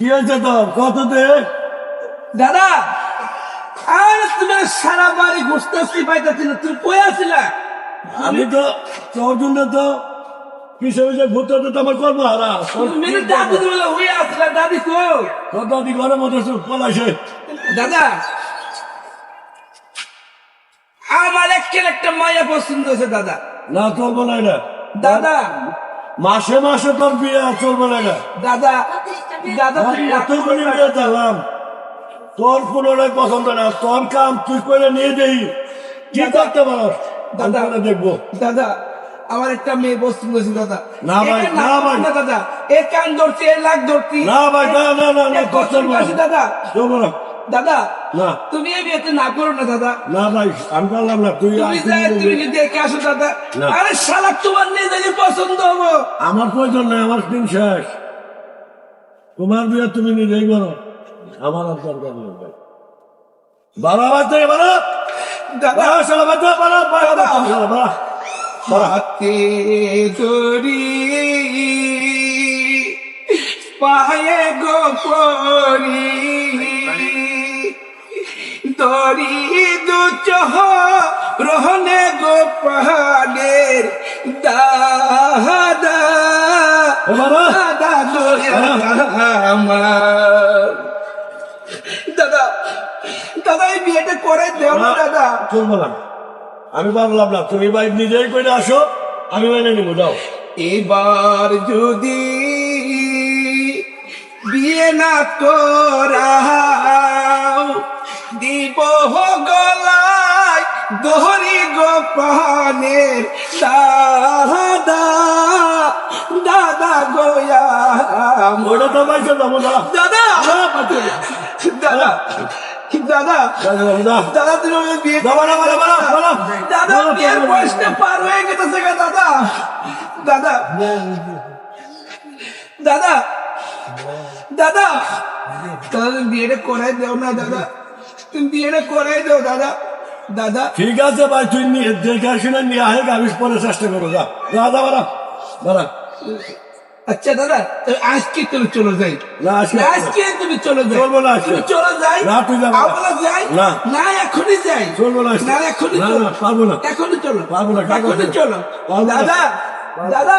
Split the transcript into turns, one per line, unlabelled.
কে হয়েছে তোর? কত দে।
দাদা আর তুমি সারা বাড়ি ঘুরতেছি পাইতেছি না তুমি কই আছিলা?
আমি তো তোর জন্য তো কিসে হয়েছে ভূত তো আমার কর্ম হারা।
দাদু তুমি হয়ে আসলা দাদি কো
তোর দাদি ঘরের মধ্যে সব পলাইছে।
দাদা আমার একের একটা মায়া পছন্দ হয়েছে দাদা।
না চলবো না।
দাদা।
মাসে মাসে তোর বিয়ে চলবে না।
দাদা দাদা তুমি
এত করে বিয়ে দিলাম তোর পুনরায় পছন্দ না তোর কাম তুই করে নিয়ে দেই কি করতে পারো?
দাদা।
দাদা দেখব।
দাদা আমার একটা মেয়ে পছন্দ হয়েছে দাদা।
না ভাই, না ভাই।
না দাদা এ কান ধরছি এ লাগ ধরছি।
না ভাই না না না না না।
দাদা।
চলবো না।
দাদা
না।
তুমি এই বিয়েতে না করো না দাদা।
না ভাই আমি পারলাম না তুই
তুমি দেখে আসো দাদা। আরে শালা তোমার নিজেরই পছন্দ হব।
আমার প্রয়োজন নাই আমার দিন শেষ। তোমার বিয়ে তুমি নিজেই করো আমার আর দরকার নেই ভাই বাবা বাচ্চা বাবা
দাদা
বাবা শালা বাচ্চা বাবা বাবা বাবা বাবা
হাতে দড়ি পায়ে গো পরি দড়ি দু চহ রহনে গো পাহাড়ের দাদা আমার দাদা দাদা এই বিয়েটা করে দেও না দাদা।
চলবো না আমি পারলাম না তুমি ভাই নিজেই করে আসো আমি মেনে নিবো যাও।
এবার যদি বিয়ে না করাও দিব গলায় দহরি গোপানের দাদা
ওটা তো ভাই যাব না
দাদা দাদা দাদা
দাদা,
তুমি বিয়ে। দাদা বিয়ের। বয়সটা পার হয়ে গেছে দাদা। দাদা দাদা দাদা দাদা তুমি বিয়েটা করাই দাও না দাদা। তুমি বিয়েটা করাই দাও দাদা। দাদা।
ঠিক আছে ভাই তুই নিয়ে দেখে শুনে নিয়ে আহে আমি পরে চেষ্টা করব যা। দাদা বাড়া বাড়া
আচ্ছা দাদা তুমি আজকে তুমি চলে যাই
না, আজকে-
তুমি চলে যাই
চলবো না।
তুমি চলে যাই
না, তুই যাব।
আমরা যাই
না।
না এখনই যাই
চলবো না।
না এখনই চলো
না, পারব না।
এখনই চলো
পারব না,
এখনই চলো। দাদা দাদা